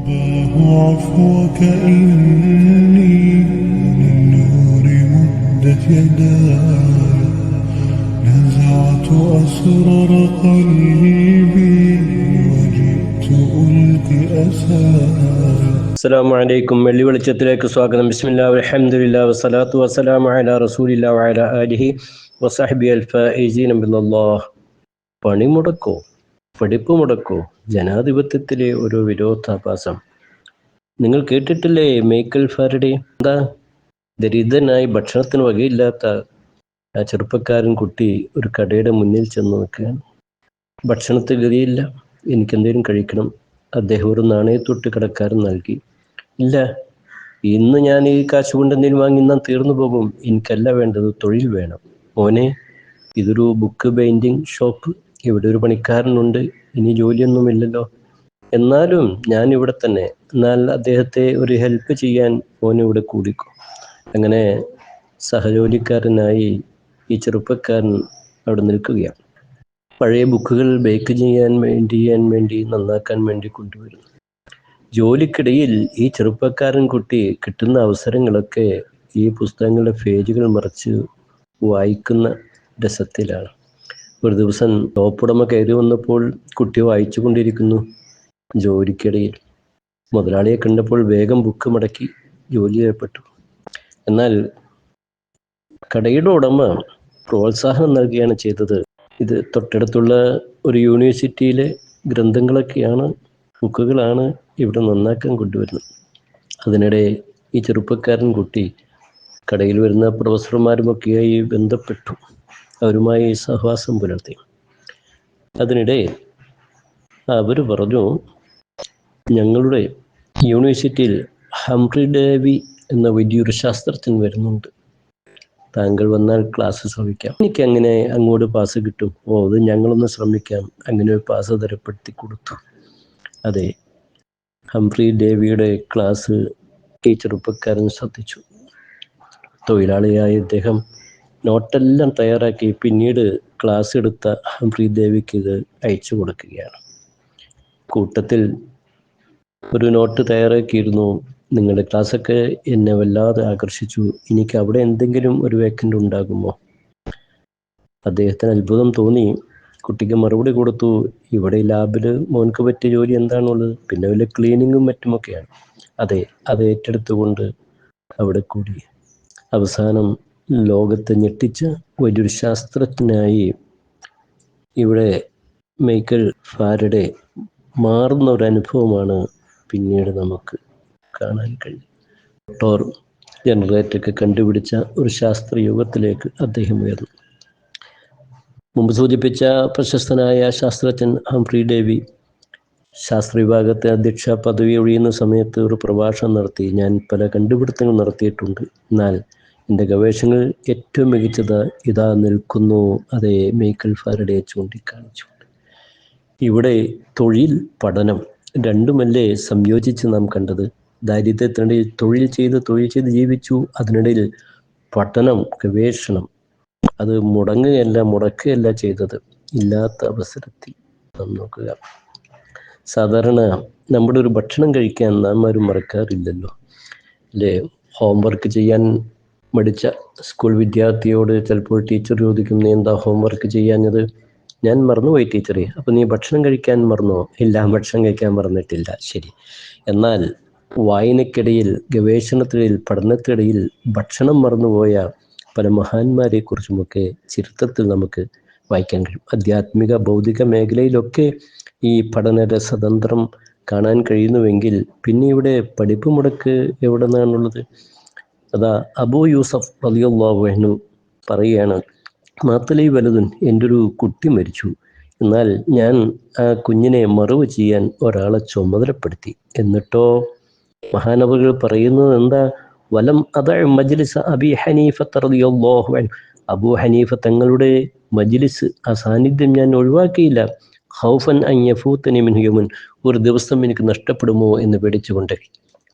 رباه عفوك إني للنور مدت يداي نزعت أسرار قلبي وجئت ألقي أساي അസ്സലാമു അലൈക്കും വെള്ളി വെളിച്ചത്തിലേക്ക് സ്വാഗതം ബിസ്മില്ലാ അൽഹംദുലില്ലാ വസ്സലാത്തു വസ്സലാമു അലാ റസൂലില്ലാ വഅലാ ആലിഹി വസഹബി അൽഫൈസീന ബില്ലല്ലാഹ് പണി മുടക്കോ പഠിപ്പ് മുടക്കോ ജനാധിപത്യത്തിലെ ഒരു വിരോധാഭാസം. നിങ്ങൾ കേട്ടിട്ടില്ലേ മേക്കൽ ഫാരഡെ? എന്താ? ദരിദ്രനായി ഭക്ഷണത്തിന് വകയില്ലാത്ത ആ ചെറുപ്പക്കാരൻ കുട്ടി ഒരു കടയുടെ മുന്നിൽ ചെന്ന് നിൽക്കുകയാണ്. ഭക്ഷണത്തിൽ ഗതിയില്ല. എനിക്കെന്തെങ്കിലും കഴിക്കണം. അദ്ദേഹം ഒരു നാണയത്തൊട്ട് കടക്കാരൻ നൽകി. ഇല്ല ഇന്ന് ഞാൻ ഈ കാശ് കൊണ്ട് എന്തെങ്കിലും വാങ്ങി ഇന്നാ തീർന്നു പോകും. എനിക്കല്ല വേണ്ടത് തൊഴിൽ വേണം. മോനെ ഇതൊരു ബുക്ക് പെയിന്റിങ് ഷോപ്പ്. ഇവിടെ ഒരു പണിക്കാരനുണ്ട് ഇനി ജോലിയൊന്നുമില്ലല്ലോ എന്നാലും ഞാൻ ഇവിടെ തന്നെ എന്നാൽ അദ്ദേഹത്തെ ഒരു ഹെൽപ്പ് ചെയ്യാൻ ഇവിടെ കൂടിക്കും. അങ്ങനെ സഹജോലിക്കാരനായി ഈ ചെറുപ്പക്കാരൻ അവിടെ നിൽക്കുകയാണ്. പഴയ ബുക്കുകൾ ബേക്ക് ചെയ്യാൻ വേണ്ടി ചെയ്യാൻ വേണ്ടി നന്നാക്കാൻ വേണ്ടി കൊണ്ടുവരുന്നു. ജോലിക്കിടയിൽ ഈ ചെറുപ്പക്കാരൻ കുട്ടി കിട്ടുന്ന അവസരങ്ങളൊക്കെ ഈ പുസ്തകങ്ങളുടെ പേജുകൾ മറിച്ച് വായിക്കുന്ന രസത്തിലാണ്. ഒരു ദിവസം ടോപ്പുടമ കയറി വന്നപ്പോൾ കുട്ടി വായിച്ചു കൊണ്ടിരിക്കുന്നു ജോലിക്കിടയിൽ. മുതലാളിയെ കണ്ടപ്പോൾ വേഗം ബുക്ക് മടക്കി ജോലി ചെയ്യപ്പെട്ടു. എന്നാൽ കടയുടെ ഉടമ പ്രോത്സാഹനം നൽകുകയാണ് ചെയ്തത്. ഇത് തൊട്ടടുത്തുള്ള ഒരു യൂണിവേഴ്സിറ്റിയിലെ ഗ്രന്ഥങ്ങളൊക്കെയാണ് ബുക്കുകളാണ് ഇവിടെ നന്നാക്കാൻ കൊണ്ടുവരുന്നത്. അതിനിടെ ഈ ചെറുപ്പക്കാരൻ കുട്ടി കടയിൽ വരുന്ന പ്രൊഫസർമാരുമൊക്കെയായി ബന്ധപ്പെട്ടു. അവരുമായി സഹവാസം പുലർത്തി. അതിനിടെ അവർ പറഞ്ഞു ഞങ്ങളുടെ യൂണിവേഴ്സിറ്റിയിൽ ഹംറി ഡേവി എന്ന വലിയൊരു ശാസ്ത്രജ്ഞൻ വരുന്നുണ്ട്. താങ്കൾ വന്നാൽ ക്ലാസ് ശ്രമിക്കാം. എനിക്ക് അങ്ങനെ അങ്ങോട്ട് പാസ് കിട്ടും? ഓ അത് ഞങ്ങളൊന്ന് ശ്രമിക്കാം. അങ്ങനെ ഒരു പാസ് തരപ്പെടുത്തി കൊടുത്തു. അതെ ഹംഫ്രി ദേവിയുടെ ക്ലാസ് ടീച്ചർ ചെറുപ്പക്കാരൻ ശ്രദ്ധിച്ചു. തൊഴിലാളിയായ ഇദ്ദേഹം നോട്ടെല്ലാം തയ്യാറാക്കി പിന്നീട് ക്ലാസ് എടുത്ത ശ്രീദേവിക്ക് ദേവിക്ക് ഇത് അയച്ചു കൊടുക്കുകയാണ്. കൂട്ടത്തിൽ ഒരു നോട്ട് തയ്യാറാക്കിയിരുന്നു. നിങ്ങളുടെ ക്ലാസ്സൊക്കെ എന്നെ വല്ലാതെ ആകർഷിച്ചു. എനിക്ക് അവിടെ എന്തെങ്കിലും ഒരു വേക്കന്റ് ഉണ്ടാകുമോ? അദ്ദേഹത്തിന് അത്ഭുതം തോന്നി. കുട്ടിക്ക് മറുപടി കൊടുത്തു. ഇവിടെ ലാബിൽ മോൻക്ക് പറ്റിയ ജോലി എന്താണുള്ളത്? പിന്നെ വല്ല ക്ലീനിങ്ങും മറ്റുമൊക്കെയാണ്. അതെ അത് ഏറ്റെടുത്തുകൊണ്ട് അവിടെ കൂടി. അവസാനം ലോകത്തെ ഞെട്ടിച്ച വലിയൊരു ശാസ്ത്രജ്ഞനായി ഇവിടെ മൈക്കൽ ഫാരഡെ മാറുന്ന ഒരു അനുഭവമാണ് പിന്നീട് നമുക്ക് കാണാൻ കഴിയും. മോട്ടോർ ജനറേറ്ററൊക്കെ കണ്ടുപിടിച്ച ഒരു ശാസ്ത്രയുഗത്തിലേക്ക് അദ്ദേഹം ഉയർന്നു. മുമ്പ് സൂചിപ്പിച്ച പ്രശസ്തനായ ശാസ്ത്രജ്ഞൻ ഹംഫ്രി ഡേവി ശാസ്ത്ര വിഭാഗത്തെ അധ്യക്ഷ പദവി ഒഴിയുന്ന സമയത്ത് ഒരു പ്രഭാഷണം നടത്തി. ഞാൻ പല കണ്ടുപിടുത്തങ്ങൾ നടത്തിയിട്ടുണ്ട്. എന്നാൽ എന്റെ ഗവേഷണങ്ങൾ ഏറ്റവും മികച്ചത് ഇതാ നിൽക്കുന്നു അതേ മൈക്കൽ ഫാരഡെ ചൂണ്ടിക്കാണിച്ചു. ഇവിടെ തൊഴിൽ പഠനം രണ്ടുമല്ലേ സംയോജിച്ച് നാം കണ്ടത്? ദാരിദ്ര്യത്തിനിടയിൽ തൊഴിൽ ചെയ്ത് തൊഴിൽ ചെയ്ത് ജീവിച്ചു അതിനിടയിൽ പഠനം ഗവേഷണം അത് മുടങ്ങുകയല്ല മുടക്കുകയല്ല ചെയ്തത്. ഇല്ലാത്ത അവസരത്തിൽ നാം നോക്കുക. സാധാരണ നമ്മുടെ ഒരു ഭക്ഷണം കഴിക്കാൻ നാം ആരും മറക്കാറില്ലല്ലോ. അല്ലേ? ഹോംവർക്ക് ചെയ്യാൻ മടിച്ച സ്കൂൾ വിദ്യാർത്ഥിയോട് ചിലപ്പോൾ ടീച്ചർ ചോദിക്കും നീ എന്താ ഹോംവർക്ക് ചെയ്യാഞ്ഞത്? ഞാൻ മറന്നുപോയി ടീച്ചറെ അപ്പോൾ നീ ഭക്ഷണം കഴിക്കാൻ മറന്നോ? ഇല്ല ഭക്ഷണം കഴിക്കാൻ മറന്നിട്ടില്ല. ശരി. എന്നാൽ വായനക്കിടയിൽ ഗവേഷണത്തിനിടയിൽ പഠനത്തിനിടയിൽ ഭക്ഷണം മറന്നുപോയ പല മഹാന്മാരെ കുറിച്ചുമൊക്കെ ചരിത്രത്തിൽ നമുക്ക് വായിക്കാൻ കഴിയും. ആധ്യാത്മിക ഭൗതിക മേഖലയിലൊക്കെ ഈ പഠന രസതന്ത്രം കാണാൻ കഴിയുന്നുവെങ്കിൽ പിന്നെ ഇവിടെ പഠിപ്പ് മുടക്ക് എവിടെ നിന്നാണുള്ളത് അതാ അബൂ യൂസഫ് റലിയുള്ളാഹു പറയുകയാണ് മാത്തലൈ വലുതൻ എന്റെ ഒരു കുട്ടി മരിച്ചു. എന്നാൽ ഞാൻ ആ കുഞ്ഞിനെ മറവ് ചെയ്യാൻ ഒരാളെ ചുമതലപ്പെടുത്തി. എന്നിട്ടോ? മഹാനവകൾ പറയുന്നത് എന്താ? വലം അത മജ്ലിസ് അബി ഹനീഫ റളിയല്ലാഹു അൻഹു. അബൂ ഹനീഫ തങ്ങളുടെ മജ്ലിസ് ആ സാന്നിധ്യം ഞാൻ ഒഴിവാക്കിയില്ല. ഹൗഫൻ അയ്യഫൂത്തനിമിൻ ഹ്യൂമൻ ഒരു ദിവസം എനിക്ക് നഷ്ടപ്പെടുമോ എന്ന് പേടിച്ചുകൊണ്ട്.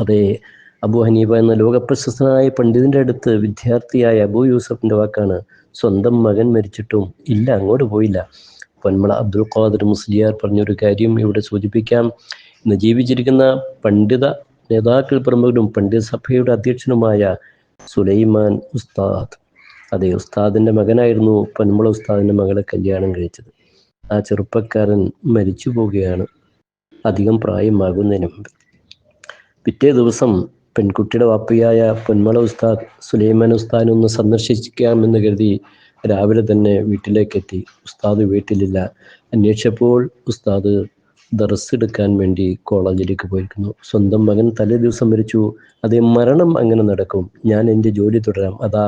അതെ അബൂ ഹനീബ എന്ന ലോകപ്രശസ്തനായ പണ്ഡിതന്റെ അടുത്ത് വിദ്യാർത്ഥിയായ അബു യൂസഫിന്റെ വാക്കാണ് സ്വന്തം മകൻ മരിച്ചിട്ടും ഇല്ല അങ്ങോട്ട് പോയില്ല. പൊന്മള അബ്ദുൽ ഖാദർ മുസ്ലിയാർ പറഞ്ഞൊരു കാര്യം ഇവിടെ സൂചിപ്പിക്കാം. ഇന്ന് ജീവിച്ചിരിക്കുന്ന പണ്ഡിത നേതാക്കൾ പ്രമുഖരും പണ്ഡിത സഭയുടെ അധ്യക്ഷനുമായ സുലൈമാൻ ഉസ്താദ്. അതെ ഉസ്താദിന്റെ മകനായിരുന്നു പൊന്മുള ഉസ്താദിന്റെ മകളെ കല്യാണം കഴിച്ചത്. ആ ചെറുപ്പക്കാരൻ മരിച്ചു പോവുകയാണ്. അധികം പ്രായമാകുന്നതിന് മുമ്പ്. പിറ്റേ ദിവസം പെൺകുട്ടിയുടെ വാപ്പയായ പൊന്മള ഉസ്താദ് സുലൈമാൻ ഉസ്താദിനെ ഒന്ന് സന്ദർശിക്കാമെന്ന് കരുതി രാവിലെ തന്നെ വീട്ടിലേക്ക് എത്തി ഉസ്താദ് വീട്ടിലില്ല. അന്വേഷിച്ചപ്പോൾ ഉസ്താദ് ദർസ് എടുക്കാൻ വേണ്ടി കോളേജിലേക്ക് പോയിരിക്കുന്നു. സ്വന്തം മകൻ തലേ ദിവസം മരിച്ചു. അതേ മരണം അങ്ങനെ നടക്കും. ഞാൻ എന്റെ ജോലി തുടരാം. അതാ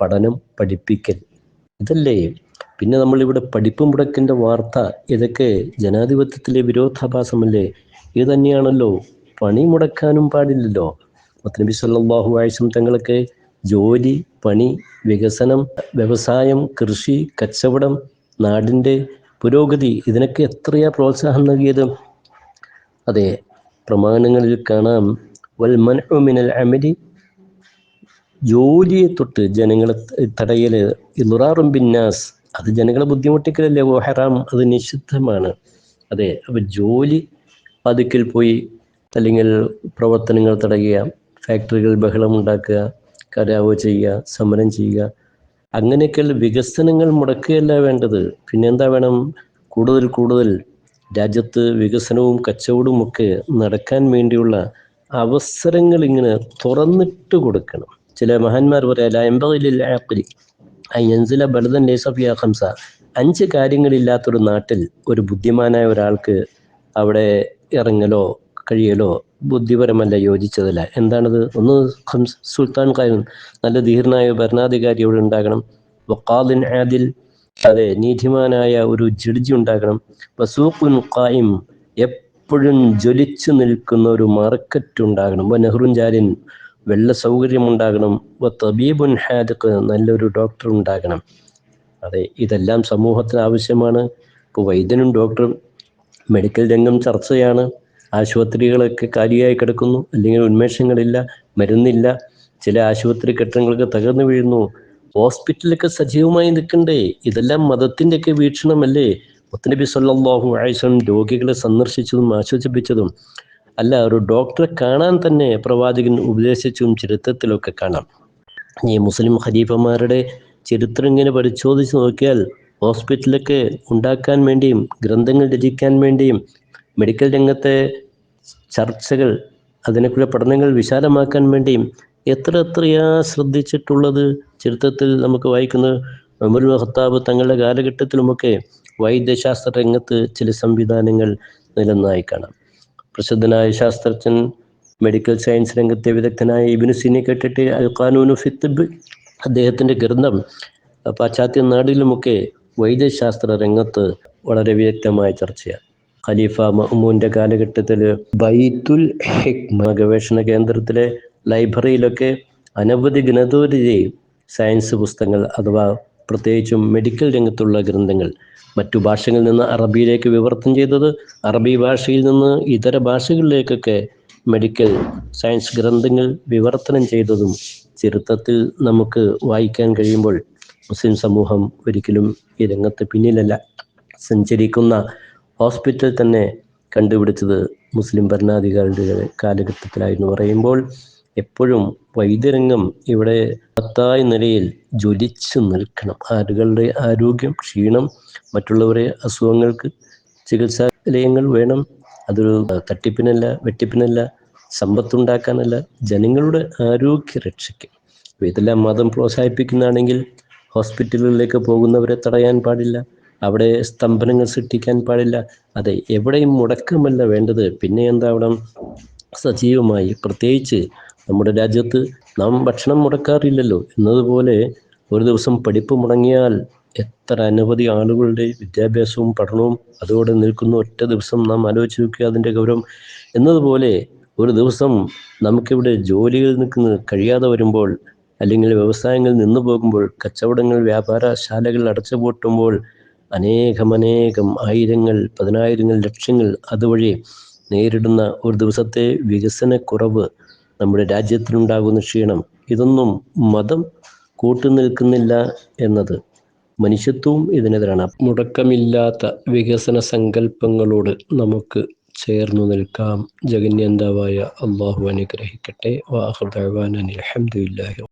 പഠനം പഠിപ്പിക്കൽ. ഇതല്ലേ? പിന്നെ നമ്മളിവിടെ പഠിപ്പ് മുടക്കിന്റെ വാർത്ത. ഇതൊക്കെ ജനാധിപത്യത്തിലെ വിരോധാഭാസമല്ലേ? ഇത് തന്നെയാണല്ലോ. പണി മുടക്കാനും പാടില്ലല്ലോ. നബി സല്ലല്ലാഹു അലൈഹി തങ്ങൾക്ക് ജോലി പണി വികസനം വ്യവസായം കൃഷി കച്ചവടം നാടിന്റെ പുരോഗതി ഇതിനൊക്കെ എത്രയാ പ്രോത്സാഹനം നൽകിയത്? അതെ പ്രമാണങ്ങളിൽ കാണാം. വൽ മൻഉ മിനൽ അമലി ജോലിയെ തൊട്ട് ജനങ്ങളെ തടയൽ ഇലുറാറും ബിന്നാസ് അത് ജനങ്ങളെ ബുദ്ധിമുട്ടിക്കലല്ലേ? ഓ ഹറാം അത് നിഷിദ്ധമാണ്. അതെ അപ്പോൾ ജോലി പതുക്കിൽ പോയി അല്ലെങ്കിൽ പ്രവർത്തനങ്ങൾ തടയുക ഫാക്ടറികൾ ബഹളം ഉണ്ടാക്കുക കരാവ് ചെയ്യുക സമരം ചെയ്യുക. അങ്ങനെയൊക്കെയുള്ള വികസനങ്ങൾ മുടക്കുകയല്ല വേണ്ടത്. പിന്നെ എന്താ വേണം? കൂടുതൽ കൂടുതൽ രാജ്യത്ത് വികസനവും കച്ചവടവും ഒക്കെ നടക്കാൻ വേണ്ടിയുള്ള അവസരങ്ങൾ ഇങ്ങനെ തുറന്നിട്ട് കൊടുക്കണം. ചില മഹാന്മാർ പറയാം എമ്പതിലിൽ ആപ്പിലി അയ്യൻസില ബലതൻ ലേസഫിയ ഹംസ അഞ്ച് കാര്യങ്ങളില്ലാത്തൊരു നാട്ടിൽ ഒരു ബുദ്ധിമാനായ ഒരാൾക്ക് അവിടെ ഇറങ്ങലോ കഴിയലോ ബുദ്ധിപരമല്ല യോജിച്ചതല്ല. എന്താണത്? ഒന്ന് സുൽത്താൻ കാര്യം നല്ല ധീരനായ ഭരണാധികാരി ഇവിടെ ഉണ്ടാകണം. വക്കാലിൻ ആദിൽ അതെ നീതിമാനായ ഒരു ജഡ്ജി ഉണ്ടാകണം. വസൂഖുൻ ഖായിം എപ്പോഴും ജ്വലിച്ചു നിൽക്കുന്ന ഒരു മാർക്കറ്റ് ഉണ്ടാകണം. വ നെഹ്റുൻ ജാലിൻ വെള്ള സൗകര്യം ഉണ്ടാകണം. വ തബീബുൻ ഹാദിഖ് നല്ലൊരു ഡോക്ടർ ഉണ്ടാകണം. അതെ ഇതെല്ലാം സമൂഹത്തിന് ആവശ്യമാണ്. ഇപ്പോൾ വൈദ്യനും ഡോക്ടറും മെഡിക്കൽ രംഗം ചർച്ചയാണ്. ആശുപത്രികളൊക്കെ കാലിയായി കിടക്കുന്നു അല്ലെങ്കിൽ ഉന്മേഷങ്ങളില്ല മരുന്നില്ല ചില ആശുപത്രി കെട്ടിടങ്ങളൊക്കെ തകർന്നു വീഴുന്നു. ഹോസ്പിറ്റലൊക്കെ സജീവമായി നിൽക്കണ്ടേ? ഇതെല്ലാം മതത്തിന്റെയൊക്കെ വീക്ഷണമല്ലേ? മുത്തനബി സല്ലാഹു ആയിസം രോഗികളെ സന്ദർശിച്ചതും ആശ്വസിപ്പിച്ചതും. അല്ല ഒരു ഡോക്ടറെ കാണാൻ തന്നെ പ്രവാചകൻ ഉപദേശിച്ചും ചരിത്രത്തിലൊക്കെ കാണാം. ഈ മുസ്ലിം ഖലീഫമാരുടെ ചരിത്രം ഇങ്ങനെ പരിശോധിച്ച് നോക്കിയാൽ ഹോസ്പിറ്റലൊക്കെ ഉണ്ടാക്കാൻ വേണ്ടിയും ഗ്രന്ഥങ്ങൾ രചിക്കാൻ വേണ്ടിയും മെഡിക്കൽ രംഗത്തെ ചർച്ചകൾ അതിനെക്കുറിച്ച് പഠനങ്ങൾ വിശാലമാക്കാൻ വേണ്ടിയും എത്ര എത്രയാ ശ്രദ്ധിച്ചിട്ടുള്ളത്? ചരിത്രത്തിൽ നമുക്ക് വായിക്കുന്ന ഉമർ മഹത്താബ് തങ്ങളുടെ കാലഘട്ടത്തിലുമൊക്കെ വൈദ്യശാസ്ത്ര രംഗത്ത് ചില സംവിധാനങ്ങൾ നിലനിന്നായി കാണാം. പ്രസിദ്ധനായ ശാസ്ത്രജ്ഞൻ മെഡിക്കൽ സയൻസ് രംഗത്തെ വിദഗ്ധനായ ഇബിനുസിനെ കേട്ടിട്ട് അൽ ഖാനൂനു ഫിത്തിബ് അദ്ദേഹത്തിന്റെ ഗ്രന്ഥം പാശ്ചാത്യ നാടിലുമൊക്കെ വൈദ്യശാസ്ത്ര രംഗത്ത് വളരെ വിദഗ്ധമായ ചർച്ചയാണ്. ഖലീഫ മഹ്മൂന്റെ കാലഘട്ടത്തിൽ ബൈത്തുൽ ഹിക്മ ഗവേഷണ കേന്ദ്രത്തിലെ ലൈബ്രറിയിലൊക്കെ അനവധി ഗണതോരി സയൻസ് പുസ്തകങ്ങൾ അഥവാ പ്രത്യേകിച്ചും മെഡിക്കൽ രംഗത്തുള്ള ഗ്രന്ഥങ്ങൾ മറ്റു ഭാഷകളിൽ നിന്ന് അറബിയിലേക്ക് വിവർത്തനം ചെയ്തത് അറബി ഭാഷയിൽ നിന്ന് ഇതര ഭാഷകളിലേക്കൊക്കെ മെഡിക്കൽ സയൻസ് ഗ്രന്ഥങ്ങൾ വിവർത്തനം ചെയ്തതും ചരിത്രത്തിൽ നമുക്ക് വായിക്കാൻ കഴിയുമ്പോൾ മുസ്ലിം സമൂഹം ഒരിക്കലും ഈ രംഗത്ത് പിന്നിലല്ല. സഞ്ചരിക്കുന്ന ഹോസ്പിറ്റൽ തന്നെ കണ്ടുപിടിച്ചത് മുസ്ലിം ഭരണാധികാരികളുടെ കാലഘട്ടത്തിലായിരുന്നു. പറയുമ്പോൾ എപ്പോഴും വൈദ്യരംഗം ഇവിടെ പത്തായ നിലയിൽ ജ്വലിച്ചു നിൽക്കണം. ആളുകളുടെ ആരോഗ്യം ക്ഷീണം മറ്റുള്ളവരെ അസുഖങ്ങൾക്ക് ചികിത്സാലയങ്ങൾ വേണം. അതൊരു തട്ടിപ്പിനല്ല വെട്ടിപ്പിനല്ല സമ്പത്തുണ്ടാക്കാനല്ല ജനങ്ങളുടെ ആരോഗ്യ രക്ഷയ്ക്ക്. ഇതെല്ലാം മതം പ്രോത്സാഹിപ്പിക്കുന്നതാണെങ്കിൽ ഹോസ്പിറ്റലുകളിലേക്ക് പോകുന്നവരെ തടയാൻ പാടില്ല. അവിടെ സ്തംഭനങ്ങൾ സൃഷ്ടിക്കാൻ പാടില്ല. അതെ എവിടെയും മുടക്കമല്ല വേണ്ടത്. പിന്നെ എന്താ അവിടെ? സജീവമായി പ്രത്യേകിച്ച് നമ്മുടെ രാജ്യത്ത് നാം ഭക്ഷണം മുടക്കാറില്ലല്ലോ. എന്നതുപോലെ ഒരു ദിവസം പഠിപ്പ് മുടങ്ങിയാൽ എത്ര അനവധി ആളുകളുടെ വിദ്യാഭ്യാസവും പഠനവും അതോടെ നിൽക്കുന്ന. ഒറ്റ ദിവസം നാം ആലോചിച്ച് നോക്കുക അതിന്റെ ഗൗരവം. എന്നതുപോലെ ഒരു ദിവസം നമുക്കിവിടെ ജോലിയിൽ നിൽക്കുന്ന കഴിയാതെ വരുമ്പോൾ അല്ലെങ്കിൽ വ്യവസായങ്ങൾ നിന്നു പോകുമ്പോൾ കച്ചവടങ്ങൾ വ്യാപാരശാലകൾ അടച്ചുപൂട്ടുമ്പോൾ അനേകമനേകം ആയിരങ്ങൾ പതിനായിരങ്ങൾ ലക്ഷങ്ങൾ അതുവഴി നേരിടുന്ന ഒരു ദിവസത്തെ വികസനക്കുറവ് നമ്മുടെ രാജ്യത്തിനുണ്ടാകുന്ന ക്ഷീണം. ഇതൊന്നും മതം കൂട്ടുനിൽക്കുന്നില്ല എന്നത് മനുഷ്യത്വവും ഇതിനെതിരാണ്. മുടക്കമില്ലാത്ത വികസന സങ്കല്പങ്ങളോട് നമുക്ക് ചേർന്നു നിൽക്കാം. ജഗന്യന്താവായ അള്ളാഹു അനുഗ്രഹിക്കട്ടെ. വാഹുദാൻ അലഹമുല്ലാഹി